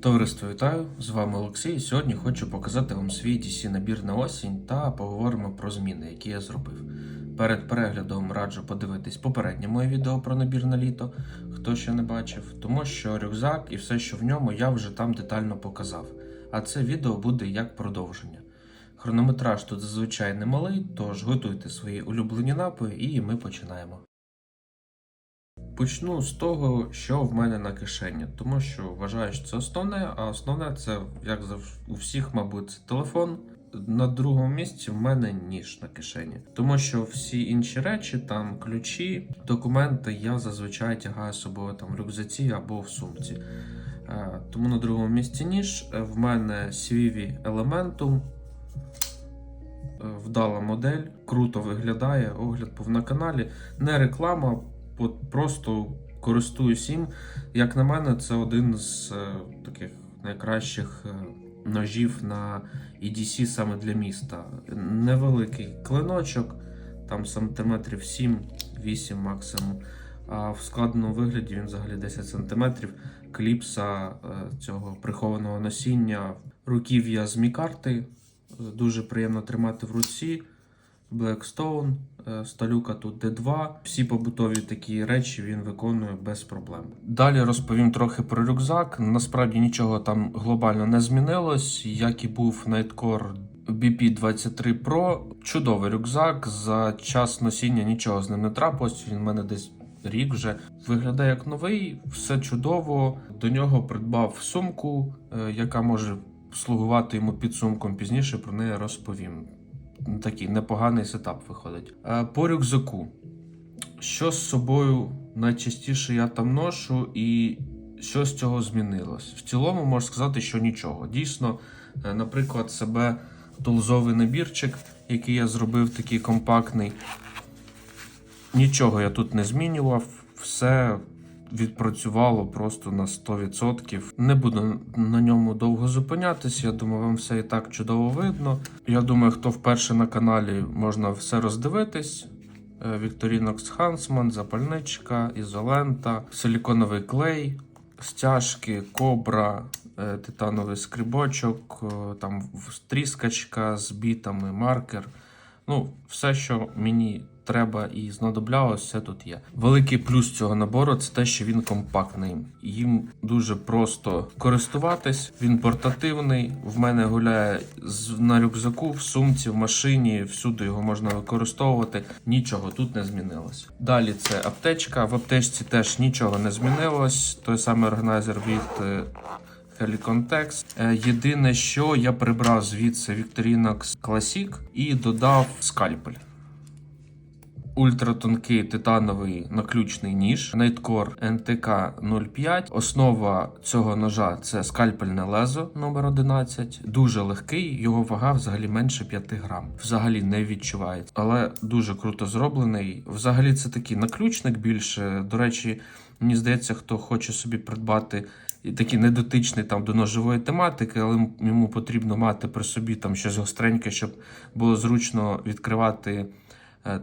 Товариство вітаю! З вами Олексій. Сьогодні хочу показати вам свій DC набір на осінь та поговоримо про зміни, які я зробив. Перед переглядом раджу подивитись попереднє моє відео про набір на літо, хто ще не бачив, тому що рюкзак і все, що в ньому, я вже там детально показав. А це відео буде як продовження. Хронометраж тут зазвичай немалий, тож готуйте свої улюблені напої і ми починаємо. Почну з того, що в мене на кишені, тому що вважаю, що це основне, а основне це, як у всіх, мабуть, це телефон. На другому місці в мене ніж на кишені, тому що всі інші речі, там ключі, документи, я зазвичай тягаю з собою там в рюкзаці або в сумці. Е, Тому на другому місці ніж. Е, В мене Swivi Elementum. Е, Вдала модель, круто виглядає. Огляд був на каналі. Не реклама, просто користуюсь їм. Як на мене, це один з е, таких найкращих е, ножів на EDC саме для міста. Невеликий клиночок, там сантиметрів 7-8 максимум. А в складеному вигляді він взагалі 10 сантиметрів. Кліпса е, цього прихованого носіння, руків'я з мікарти. Дуже приємно тримати в руці. Blackstone, е, сталюка тут D2. Всі побутові такі речі він виконує без проблем. Далі розповім трохи про рюкзак. Насправді нічого там глобально не змінилось. Як і був Nightcore BP23 Pro. Чудовий рюкзак. За час носіння нічого з ним не трапилось. Він в мене десь рік вже виглядає як новий, все чудово. До нього придбав сумку, е, яка може слугувати йому підсумком. Пізніше про неї розповім. Такий непоганий сетап виходить. Е, По рюкзаку. Що з собою найчастіше я там ношу, і що з цього змінилось? В цілому можу сказати, що нічого. Дійсно, е, наприклад, себе тулзовий набірчик, який я зробив такий компактний. Нічого я тут не змінював, все відпрацювало просто на 100%. Не буду на ньому довго зупинятись. Я думаю, вам все і так чудово видно. Я думаю, хто вперше на каналі можна все роздивитись. Е, Victorinox Huntsman, запальничка, ізолента, силіконовий клей, стяжки, кобра, е, титановий скрібочок, е, там тріскачка з бітами, маркер. Ну, все, що мені треба і знадоблялось, все тут є. Великий плюс цього набору це те, що він компактний. Їм дуже просто користуватись. Він портативний. В мене гуляє на рюкзаку, в сумці, в машині. Всюди його можна використовувати. Нічого тут не змінилось. Далі це аптечка. В аптечці теж нічого не змінилось. Той самий органайзер від. е, Helicontex. Е, Єдине, що я прибрав звідси Victorinox Classic і додав скальпель. Ультратонкий титановий наключний ніж Nightcore NTK 05. Основа цього ножа це скальпельне лезо номер 11. Дуже легкий, його вага взагалі менше 5 грам. Взагалі не відчувається, але дуже круто зроблений. Взагалі це такий наключник більше. До речі, мені здається, хто хоче собі придбати і такий недотичний там до ножової тематики, але йому потрібно мати при собі там щось гостреньке, щоб було зручно відкривати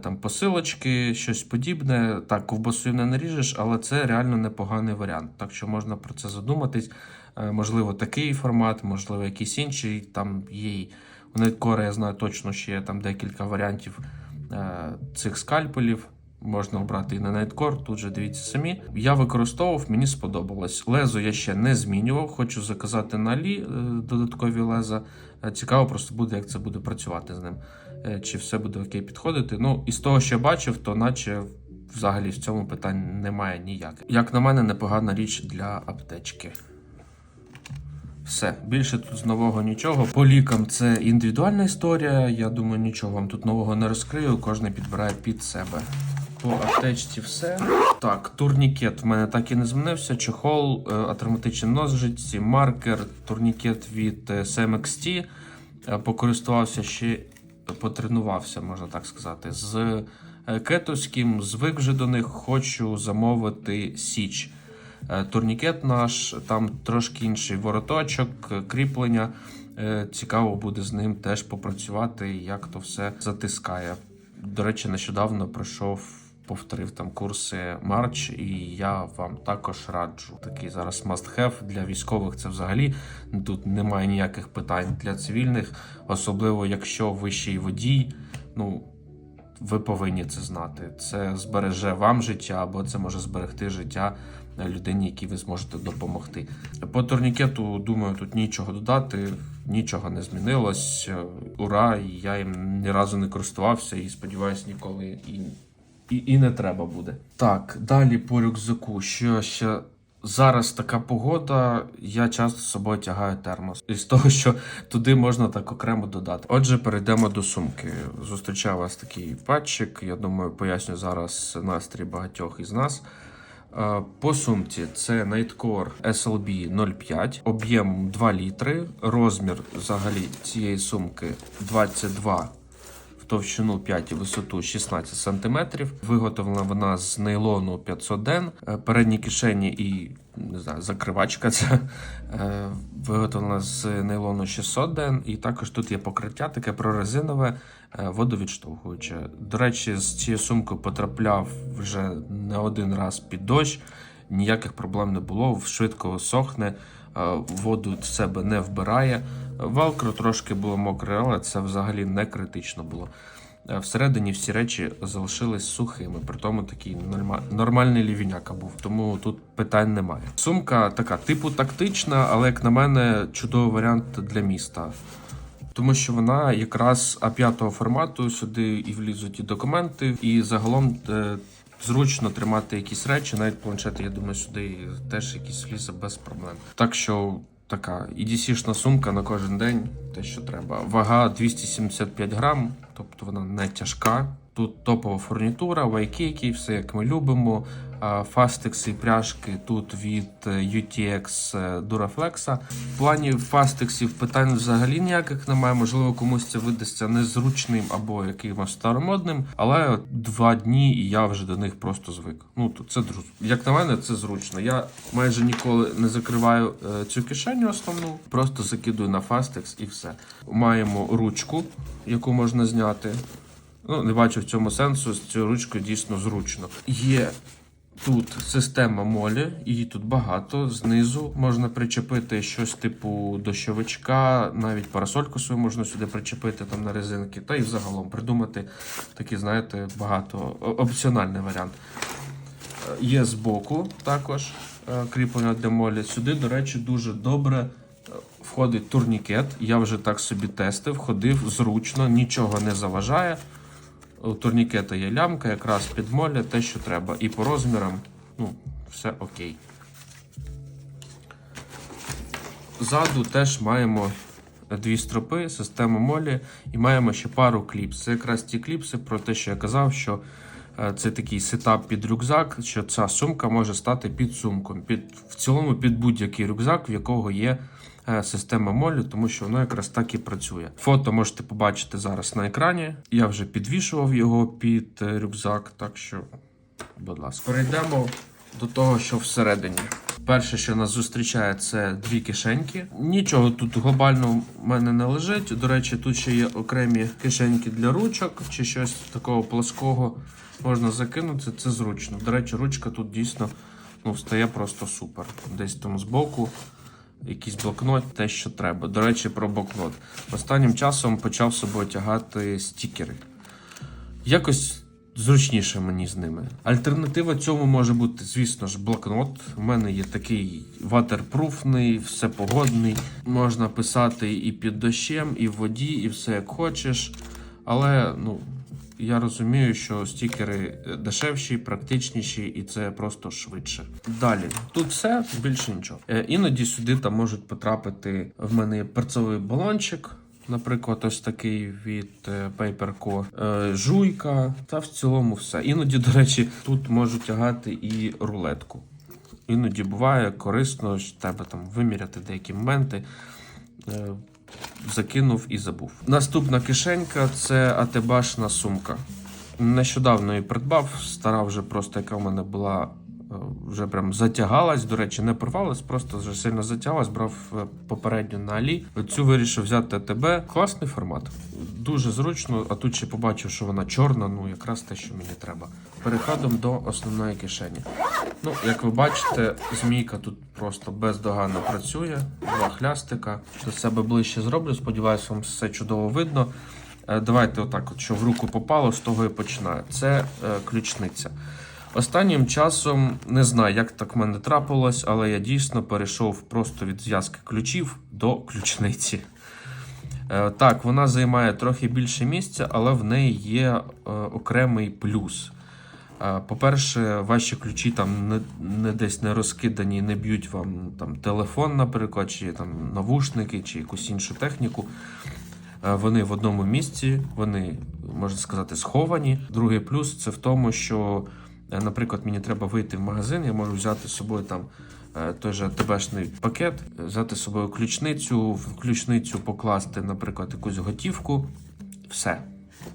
там посилочки, щось подібне. Так, ковбасою не наріжеш, але це реально непоганий варіант. Так що можна про це задуматись. Е, Можливо, такий формат, можливо, якийсь інший. Там є у Nightcore, я знаю точно, ще є там декілька варіантів е, цих скальпелів. Можна обрати і на Nightcore, тут же дивіться самі. Я використовував, мені сподобалось. Лезо я ще не змінював, хочу заказати на Алі е, додаткові леза. Е, Цікаво просто буде, як це буде працювати з ним. Е, Чи все буде окей підходити. Ну, із того, що я бачив, то наче взагалі в цьому питань немає ніяких. Як на мене, непогана річ для аптечки. Все, більше тут з нового нічого. По лікам це індивідуальна історія. Я думаю, нічого вам тут нового не розкрию. Кожен підбирає під себе. По аптечці все. Так, турнікет в мене так і не змінився. Чохол, е, автоматичні ножиці, маркер, турнікет від е, SMXT. Е, Покористувався ще, потренувався, можна так сказати, з е, кетовським. Звик вже до них, хочу замовити Січ. Е, Турнікет наш, там трошки інший вороточок, е, кріплення. Е, Цікаво буде з ним теж попрацювати, як то все затискає. До речі, нещодавно пройшов повторив там курси Марч, і я вам також раджу. Такий зараз must have для військових. Це взагалі тут немає ніяких питань для цивільних, особливо якщо ви ще й водій. Ну ви повинні це знати. Це збереже вам життя, або це може зберегти життя людині, якій ви зможете допомогти. По турнікету, думаю, тут нічого додати, нічого не змінилось. Е, Ура! Я їм ні разу не користувався і сподіваюся, ніколи і, і, і не треба буде. Так, далі по рюкзаку. Що ще Зараз така погода, я часто з собою тягаю термос. Із того, що туди можна так окремо додати. Отже, перейдемо до сумки. Зустрічаю вас такий патчик. Я думаю, поясню зараз настрій багатьох із нас. Е, По сумці це Nightcore SLB 05, об'єм 2 літри, розмір взагалі цієї сумки 22 в товщину 5 і висоту 16 см. Виготовлена вона з нейлону 500 ден. Е, Передні кишені і не знаю, закривачка це е, виготовлена з нейлону 600 ден. І також тут є покриття таке прорезинове, е, водовідштовхуюче. До речі, з цією сумкою потрапляв вже не один раз під дощ. Ніяких проблем не було, швидко сохне, воду в себе не вбирає. Велкро трошки було мокре, але це взагалі не критично було. Е, Всередині всі речі залишились сухими, при тому такий норма- нормальний лівіняка був, тому тут питань немає. Сумка така, типу тактична, але як на мене, чудовий варіант для міста. Тому що вона якраз А5 формату сюди і влізуть і документи, і загалом е, зручно тримати якісь речі, навіть планшети, я думаю, сюди теж якісь влізе без проблем. Так що така EDC-шна сумка на кожен день, те, що треба. Вага 275 грам, тобто вона не тяжка. Тут топова фурнітура, вайкейки, все як ми любимо. Фастекси і пряжки тут від е, UTX е, Duraflex. В плані фастексів питань взагалі ніяких немає. Можливо, комусь це видасться незручним або якимось старомодним, але два дні і я вже до них просто звик. Ну то це. Як на мене, це зручно. Я майже ніколи не закриваю е, цю кишеню основну, просто закидую на фастекс і все. Маємо ручку, яку можна зняти. Ну, не бачу в цьому сенсу. З цією ручкою дійсно зручно. Є тут система молі, її тут багато. Знизу можна причепити щось типу дощовичка, навіть парасольку свою можна сюди причепити там на резинки, та і взагалом придумати такий, знаєте, багато опціональний варіант. Е, Є збоку також е, кріплення для молі. Сюди, до речі, дуже добре е, входить турнікет. Я вже так собі тестив, ходив зручно, нічого не заважає. У турнікета є лямка, якраз під молі, те, що треба. І по розмірам, ну, все окей. Ззаду теж маємо дві стропи, систему молі, і маємо ще пару кліпс. Це якраз ті кліпси про те, що я казав, що це такий сетап під рюкзак, що ця сумка може стати під сумком. Під, в цілому під будь-який рюкзак, в якого є е, система молі, тому що воно якраз так і працює. Фото можете побачити зараз на екрані. Я вже підвішував його під е, рюкзак, так що, будь ласка, перейдемо до того, що всередині. Перше, що нас зустрічає, це дві кишеньки. Нічого тут глобально в мене не лежить. До речі, тут ще є окремі кишеньки для ручок чи щось такого плоского можна закинути. Це зручно. До речі, ручка тут дійсно ну, встає просто супер. Десь там збоку. Якийсь блокнот, те, що треба. До речі, про блокнот. Останнім часом почав собою тягати стікери. Якось зручніше мені з ними. Альтернатива цьому може бути, звісно ж, блокнот. У мене є такий ватерпруфний, всепогодний. Можна писати і під дощем, і в воді, і все як хочеш. Але ну, я розумію, що стікери дешевші, практичніші, і це просто швидше. Далі, тут все, більше нічого. Е, іноді сюди там можуть потрапити. В мене перцовий балончик. Наприклад, ось такий від е, Paperco, е, жуйка, та в цілому все. Іноді, до речі, тут можуть тягати і рулетку. Іноді буває корисно ж тебе там виміряти деякі моменти. Е, Закинув і забув. Наступна кишенька це атебашна сумка. Нещодавно її придбав, стара вже просто, яка в мене була вже прям затягалась. До речі, не порвалась, просто вже сильно затягалась. Брав е, попередню на Алі. Цю вирішив взяти ТБ. Класний формат. Дуже зручно, а тут ще побачив, що вона чорна, ну якраз те, що мені треба. Переходом до основної кишені. Ну, як ви бачите, змійка тут просто бездоганно працює. Два хлястика. До себе ближче зроблю. Сподіваюсь, вам все чудово видно. Е, Давайте отак, от, що в руку попало, з того і починаю. Це е, ключниця. Останнім часом не знаю, як так в мене трапилось, але я дійсно перейшов просто від зв'язки ключів до ключниці. Е, Так, вона займає трохи більше місця, але в неї є е, окремий плюс. Е, По-перше, ваші ключі там не, не десь не розкидані, не б'ють вам ну, там, телефон, наприклад, чи там навушники, чи якусь іншу техніку. Вони в одному місці, вони, можна сказати, сховані. Другий плюс це в тому, що, наприклад, мені треба вийти в магазин, я можу взяти з собою там е, той же ТБшний пакет, е, взяти з собою ключницю, в ключницю покласти, наприклад, якусь готівку. Все.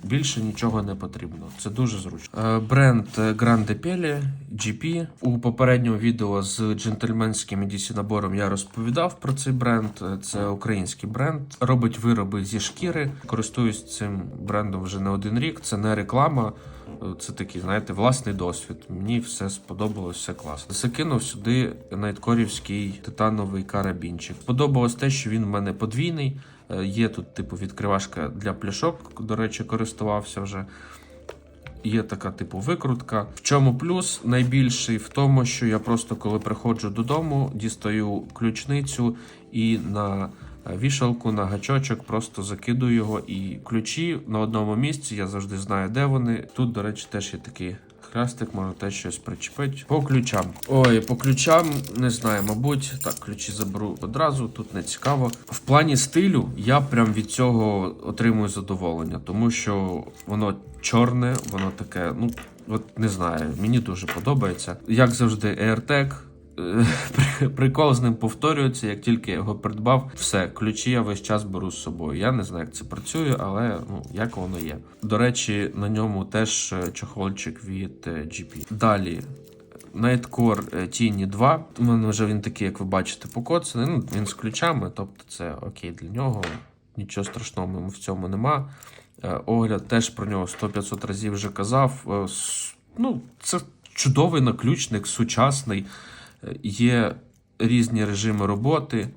Більше нічого не потрібно. Це дуже зручно. Е, Бренд е, Grande Pele GP. У попередньому відео з джентльменським EDC набором я розповідав про цей бренд. Е, Це український бренд. Робить вироби зі шкіри. Користуюсь цим брендом вже не один рік. Це не реклама. Це такий, знаєте, власний досвід. Мені все сподобалось, все класно. Закинув сюди найткорівський титановий карабінчик. Сподобалось те, що він в мене подвійний. Е, Є тут, типу, відкривашка для пляшок. До речі, користувався вже. Є така типу викрутка. В чому плюс найбільший в тому, що я просто коли приходжу додому, дістаю ключницю і на е, вішалку, на гачочок, просто закидую його. І ключі на одному місці. Я завжди знаю, де вони. Тут, до речі, теж є такий. Хрестик, може теж щось причепити. По ключам. Ой, по ключам не знаю, мабуть, так, ключі заберу одразу, тут не цікаво. В плані стилю я прям від цього отримую задоволення, тому що воно чорне, воно таке, ну от не знаю, мені дуже подобається. Як завжди, AirTag. При- Прикол з ним повторюється, як тільки я його придбав, все, ключі я весь час беру з собою. Я не знаю, як це працює, але ну як воно є. До речі, на ньому теж е, чохольчик від е, GP. Далі. Nightcore е, Tiny 2. У мене вже він такий, як ви бачите, покоцаний. Ну, він з ключами, тобто це окей для нього. Нічого страшного в цьому нема. Огляд теж про нього 100-500 разів вже казав. Ну, це чудовий наключник, сучасний. Є різні режими роботи.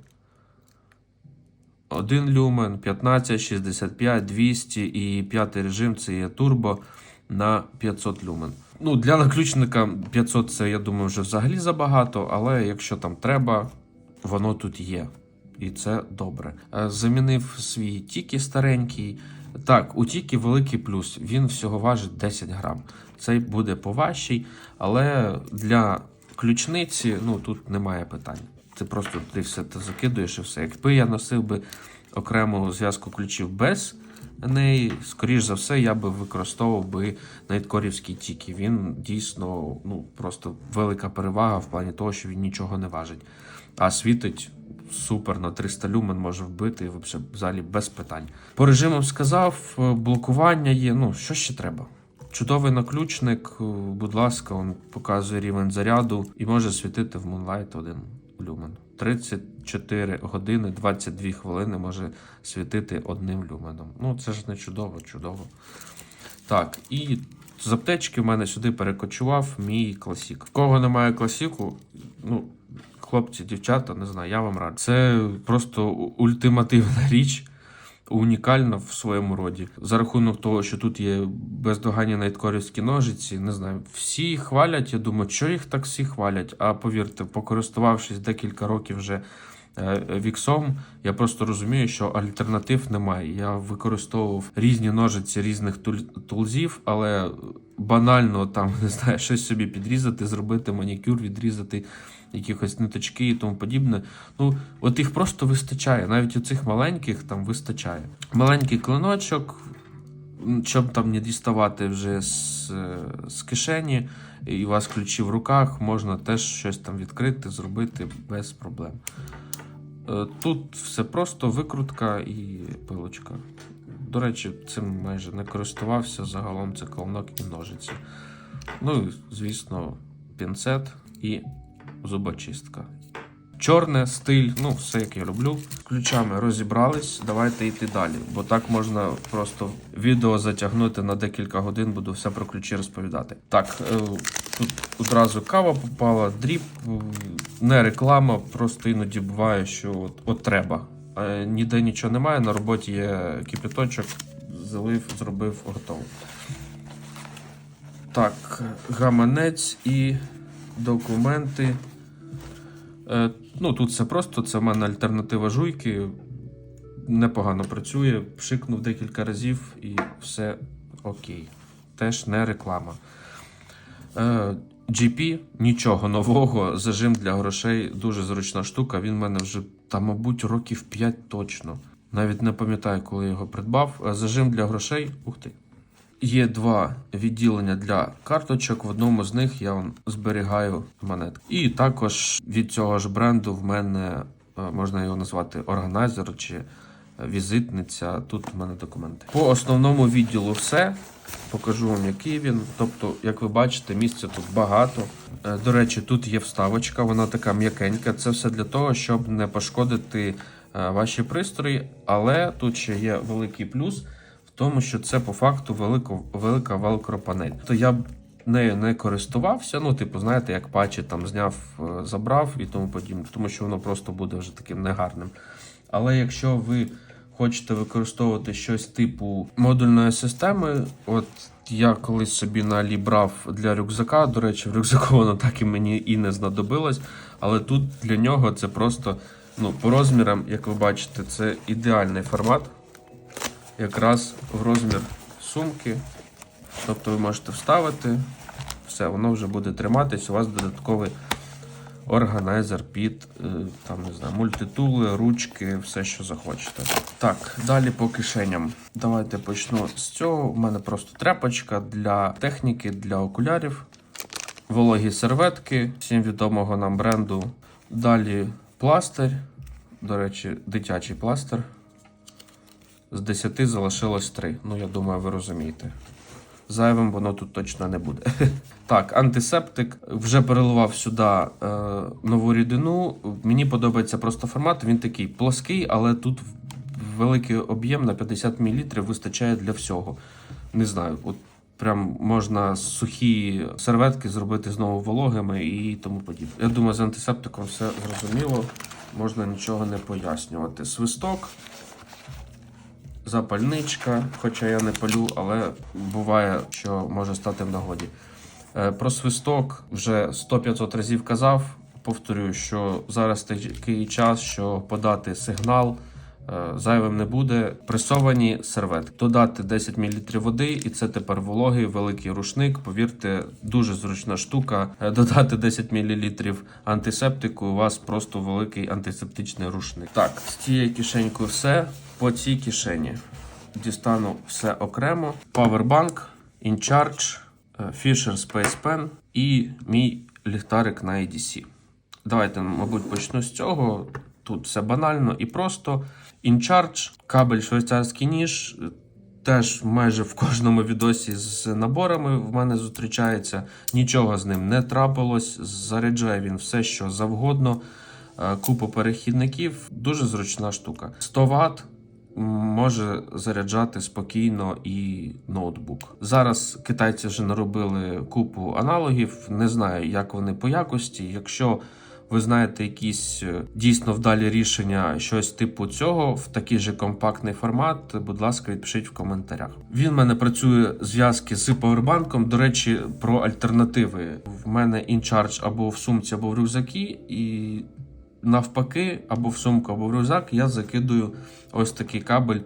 1 люмен, 15, 65, 200 і п'ятий режим це є турбо на 500 люмен. Ну, для наключника 500 це, я думаю, вже взагалі забагато, але якщо там треба, воно тут є. І це добре. Е, Замінив свій тікі старенький. Так, у тікі великий плюс. Він всього важить 10 грам. Цей буде поважчий, але для ключниці ну, тут немає питань. Ти просто туди все це закидуєш і все. Якби я носив би окрему зв'язку ключів без неї, скоріш за все, я би використовував би найткорівський тікі. Він дійсно ну, просто велика перевага в плані того, що він нічого не важить. А світить супер на 300 люмен може вбити взагалі без питань. По режимам сказав, е, блокування є. Ну, що ще треба? Чудовий наключник, е, будь ласка, він показує рівень заряду і може світити в Moonlight 1 люмен. 34 години, 22 хвилини може світити одним люменом. Ну, це ж не чудово, чудово. Так, і з аптечки в мене сюди перекочував мій класік. В кого немає класіку, ну, хлопці, дівчата, не знаю, я вам раджу. Це просто ультимативна річ, унікальна в своєму роді. За рахунок того, що тут є бездоганні найткорівські ножиці, не знаю, всі хвалять. Я думаю, що їх так всі хвалять. А повірте, покористувавшись декілька років вже віксом, я просто розумію, що альтернатив немає. Я використовував різні ножиці різних тулзів, але банально там не знаю, щось собі підрізати, зробити манікюр, відрізати якихось ниточки і тому подібне. Ну, от їх просто вистачає. Навіть у цих маленьких там вистачає. Маленький клиночок, щоб там не діставати вже з, е, з кишені, і у вас ключі в руках, можна теж щось там відкрити, зробити без проблем. Е, Тут все просто викрутка і пилочка. До речі, цим майже не користувався. Загалом це колонок і ножиці. Ну і, звісно, пінцет і зубочистка. Чорне, стиль, ну все як я люблю. З ключами розібрались. Давайте йти далі, бо так можна просто відео затягнути на декілька годин, буду все про ключі розповідати. Так, е, тут одразу кава попала, дріб, е, не реклама, просто іноді буває, що от, от треба. Е, Ніде нічого немає, на роботі є кипяточок, залив, зробив, готово. Так, гаманець і документи. Е, ну, тут все просто, це в мене альтернатива жуйки. Непогано працює, пшикнув декілька разів і все окей. Теж не реклама. Е, GP нічого нового. Зажим для грошей дуже зручна штука. Він в мене вже, та, мабуть, років 5 точно. Навіть не пам'ятаю, коли його придбав. Е, Зажим для грошей. Ух ти. Є два відділення для карточок. В одному з них я вон зберігаю монетки. І також від цього ж бренду в мене е, можна його назвати органайзер чи візитниця. Тут в мене документи. По основному відділу все. Покажу вам, який він. Тобто, як ви бачите, місця тут багато. Е, До речі, тут є вставочка, вона така м'якенька. Це все для того, щоб не пошкодити е, ваші пристрої. Але тут ще є великий плюс тому, що це по факту велика, велика велкропанель. То я б нею не користувався. Ну, типу, знаєте, як патчі там зняв, е, забрав і тому подібне, тому що воно просто буде вже таким негарним. Але якщо ви хочете використовувати щось типу модульної системи, от я колись собі на Алі брав для рюкзака. До речі, в рюкзаку воно так і мені і не знадобилось. Але тут для нього це просто ну, по розмірам, як ви бачите, це ідеальний формат. Якраз в розмір сумки. Тобто ви можете вставити, все, воно вже буде триматись. У вас додатковий органайзер під е, там, не знаю, мультитули, ручки, все, що захочете. Так, далі по кишеням. Давайте почну з цього. У мене просто тряпочка для техніки, для окулярів, вологі серветки, всім відомого нам бренду. Далі пластир. До речі, дитячий пластир. З 10 залишилось 3. Ну, я думаю, ви розумієте. Зайвим воно тут точно не буде. Так, антисептик. Вже переливав сюди е, нову рідину. Мені подобається просто формат. Він такий плоский, але тут великий об'єм на 50 мл вистачає для всього. Не знаю, от прям можна сухі серветки зробити знову вологими і тому подібне. Я думаю, з антисептиком все зрозуміло. Можна нічого не пояснювати. Свисток запальничка, хоча я не палю, але буває, що може стати в нагоді. Е, Про свисток вже 100-500 разів казав. Повторюю, що зараз такий час, що подати сигнал е, зайвим не буде. Пресовані серветки. Додати 10 мл води, і це тепер вологий великий рушник. Повірте, дуже зручна штука. Е, Додати 10 мл антисептику. У вас просто великий антисептичний рушник. Так, з цією кишенькою все. По цій кишені дістану все окремо. Powerbank, InCharge, Fisher Space Pen і мій ліхтарик на ADC. Давайте, мабуть, почну з цього. Тут все банально і просто. InCharge, кабель швейцарський ніж. Теж майже в кожному відосі з наборами в мене зустрічається. Нічого з ним не трапилось. Заряджає він все, що завгодно. Е, Купу перехідників. Дуже зручна штука. 100 Вт може заряджати спокійно і ноутбук. Зараз китайці вже наробили купу аналогів. Не знаю, як вони по якості. Якщо ви знаєте якісь е, дійсно вдалі рішення, щось типу цього, в такий же компактний формат, будь ласка, відпишіть в коментарях. Він в мене працює зв'язки з повербанком. До речі, про альтернативи. В мене InCharge або в сумці, або в рюкзакі, і навпаки, або в сумку, або в рюкзак я закидую ось такий кабель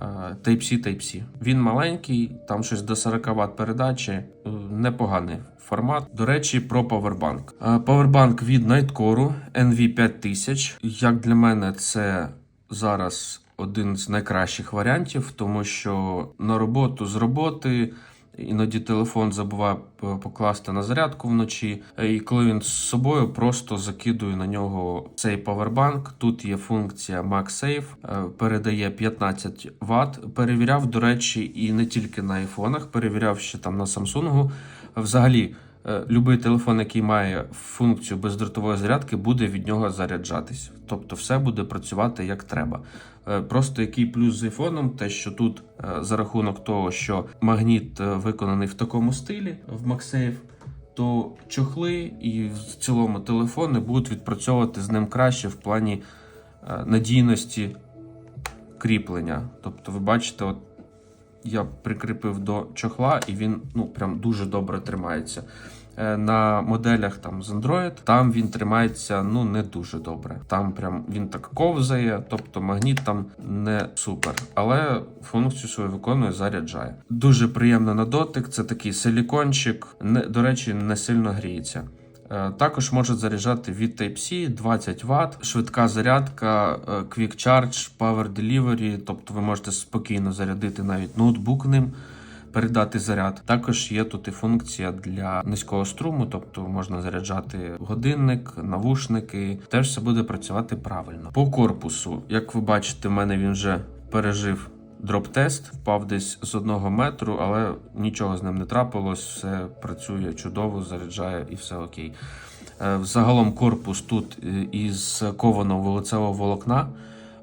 е, Type-C Type-C. Він маленький, там щось до 40 Вт передачі, е, непоганий формат. До речі, про. Е, Powerbank від Nightcore NV5000. Як для мене, це зараз один з найкращих варіантів, тому що на роботу з роботи. Іноді телефон забуває покласти на зарядку вночі, і коли він з собою просто закидую на нього цей павербанк. Тут є функція MagSafe, е, передає 15 Вт. Перевіряв, до речі, і не тільки на айфонах, перевіряв ще там на Samsung. Взагалі, е, любий телефон, який має функцію бездротової зарядки, буде від нього заряджатись. Тобто все буде працювати як треба. Е, Просто який плюс з айфоном, те, що тут е, за рахунок того, що магніт е, виконаний в такому стилі в MagSafe, то чохли і в цілому телефони будуть відпрацьовувати з ним краще в плані е, надійності кріплення. Тобто, ви бачите, от я прикріпив до чохла, і він ну прям дуже добре тримається. Е, На моделях там з Android там він тримається ну не дуже добре. Там прям він так ковзає, тобто магніт там не супер, але функцію свою виконує, заряджає. Дуже приємно на дотик. Це такий силікончик. Не до речі, не сильно гріється. Е, Також може заряджати від Type-C 20 Вт, швидка зарядка, е, Quick Charge, Power Delivery, тобто ви можете спокійно зарядити навіть ноутбук ним, передати заряд. Також є тут і функція для низького струму, тобто можна заряджати годинник, навушники, теж все буде працювати правильно. По корпусу, як ви бачите, в мене він вже пережив дроп-тест, впав десь з одного метру, але нічого з ним не трапилось, все працює чудово, заряджає і все окей. Е, Загалом корпус тут е, із кованого вулицевого волокна.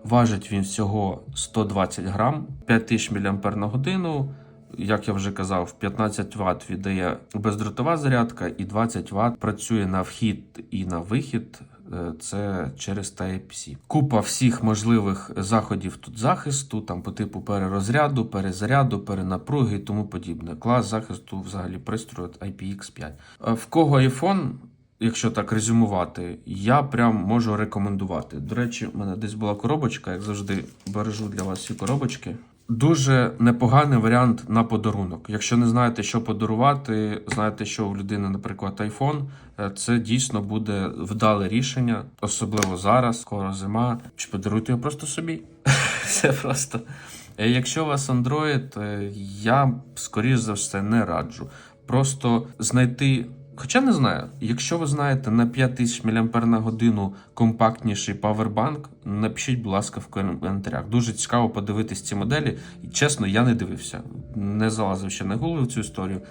Важить він всього 120 грам, 5000 мАч на годину. Як я вже казав, 15 Вт віддає бездротова зарядка, і 20 Вт працює на вхід і на вихід. Е, Це через Type-C. Купа всіх можливих заходів тут захисту, там по типу перерозряду, перезаряду, перенапруги і тому подібне. Клас захисту взагалі пристрою IPX5. Е, В кого iPhone, якщо так резюмувати, я прям можу рекомендувати. До речі, в мене десь була коробочка, як завжди, бережу для вас ці коробочки. Дуже непоганий варіант на подарунок. Якщо не знаєте, що подарувати, знаєте, що у людини, наприклад, iPhone, е, це дійсно буде вдале рішення, особливо зараз, скоро зима. Чи подаруйте його просто собі? Це просто. Е, Якщо у вас Android, е, я скоріш за все не раджу. Просто знайти. Хоча не знаю, якщо ви знаєте на 5000 мАч на годину компактніший павербанк, напишіть, будь ласка, в коментарях. Дуже цікаво подивитись ці моделі. І чесно, я не дивився, не залазив ще на голову в цю історію.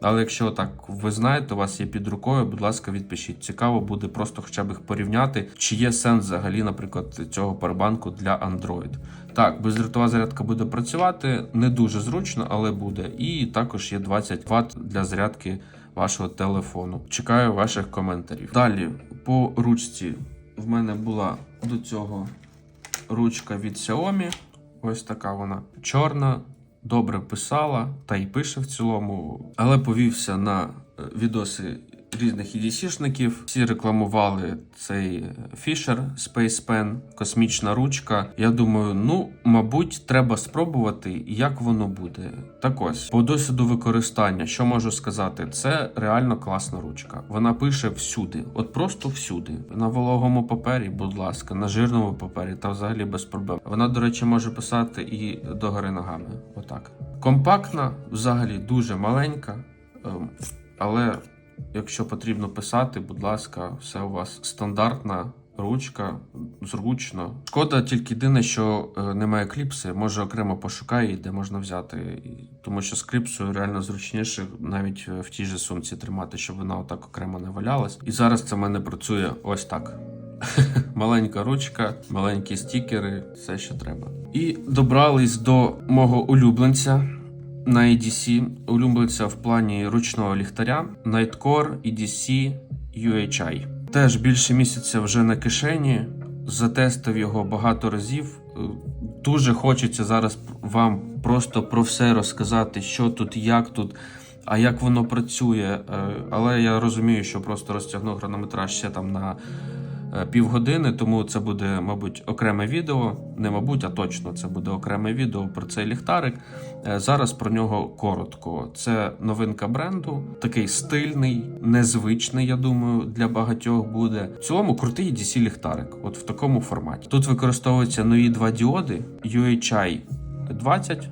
Але якщо так ви знаєте, у вас є під рукою, будь ласка, відпишіть. Цікаво буде просто хоча б їх порівняти, чи є сенс взагалі, наприклад, цього парбанку для Android. Так, бездротова зарядка буде працювати, не дуже зручно, але буде. І також є 20 Вт для зарядки вашого телефону. Чекаю ваших коментарів. Далі по ручці в мене була до цього ручка від Xiaomi. Ось така вона чорна. Добре писала та й пише в цілому, але повівся на е, відоси різних EDC-шників. Всі рекламували цей Fisher Space Pen, космічна ручка. Я думаю, ну, мабуть, треба спробувати, як воно буде. Так ось, по досвіду використання, що можу сказати, це реально класна ручка. Вона пише всюди, от просто всюди. На вологому папері, будь ласка, на жирному папері та взагалі без проблем. Вона, до речі, може писати і догори ногами. Отак. Компактна, взагалі дуже маленька, ем, але якщо потрібно писати, будь ласка, все у вас стандартна ручка, зручно. Шкода тільки єдине, що е, немає кліпси, може окремо пошукай, де можна взяти. Тому що з кліпсою реально зручніше навіть е, в тій же сумці тримати, щоб вона отак окремо не валялась. І зараз це в мене працює ось так. Маленька ручка, маленькі стікери, все, що треба. І добрались до мого улюбленця на EDC. Улюбленця в плані ручного ліхтаря Nightcore EDC UHI. Теж більше місяця вже на кишені. Затестив його багато разів. Е, Дуже хочеться зараз вам просто про все розказати, що тут, як тут, а як воно працює. Е, Але я розумію, що просто розтягну хронометраж ще там на півгодини, тому це буде, мабуть, окреме відео. Не мабуть, а точно це буде окреме відео про цей ліхтарик. Е, Зараз про нього коротко. Це новинка бренду, такий стильний, незвичний, я думаю, для багатьох буде. В цілому крутий DC ліхтарик, от в такому форматі. Тут використовуються нові два діоди UHI 20.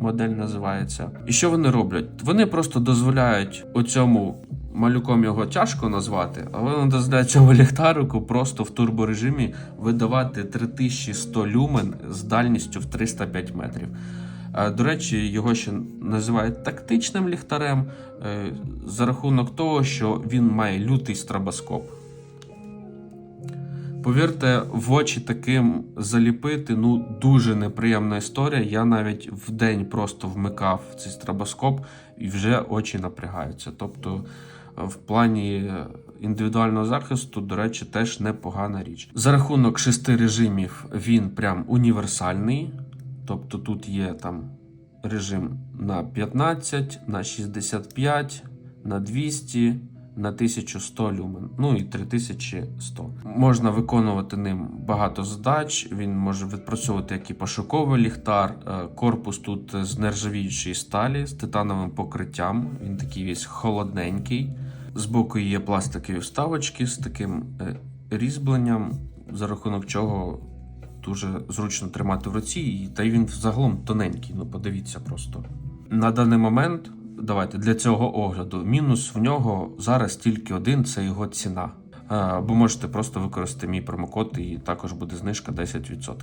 Модель називається. І що вони роблять? Вони просто дозволяють оцьому малюком його тяжко назвати, але дозволяють цьому ліхтарику просто в турборежимі видавати 3100 люмен з дальністю в 305 метрів. Е, До речі, його ще називають тактичним ліхтарем е, за рахунок того, що він має лютий стробоскоп. Повірте, в очі таким заліпити ну дуже неприємна історія. Я навіть в день просто вмикав цей стробоскоп і вже очі напрягаються. Тобто, в плані е, індивідуального захисту, до речі, теж непогана річ. За рахунок шести режимів він прям універсальний. Тобто тут є там режим на 15, на 65, на 200, на 1100 люмен, ну і 3100. Можна виконувати ним багато задач. Він може відпрацьовувати як і пошуковий ліхтар. Е, Корпус тут з нержавіючої сталі з титановим покриттям. Він такий весь холодненький. Збоку є пластикові вставочки з таким е, різьбленням, за рахунок чого дуже зручно тримати в руці, та й він загалом тоненький. Ну подивіться просто. На даний момент, давайте для цього огляду, мінус в нього зараз тільки один це його ціна. Е, Або можете просто використати мій промокод, і також буде знижка 10%.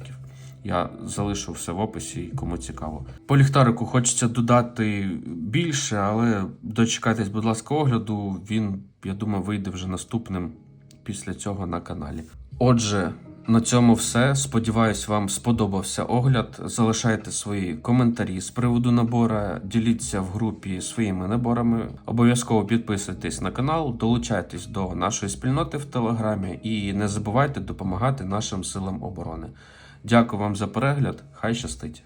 Я залишу все в описі, кому цікаво. По ліхтарику хочеться додати більше, але дочекайтесь, будь ласка, огляду. Він, я думаю, вийде вже наступним після цього на каналі. Отже, на цьому все. Сподіваюсь, вам сподобався огляд. Залишайте свої коментарі з приводу набора, діліться в групі своїми наборами. Обов'язково підписуйтесь на канал, долучайтесь до нашої спільноти в Телеграмі і не забувайте допомагати нашим силам оборони. Дякую вам за перегляд. Хай щастить!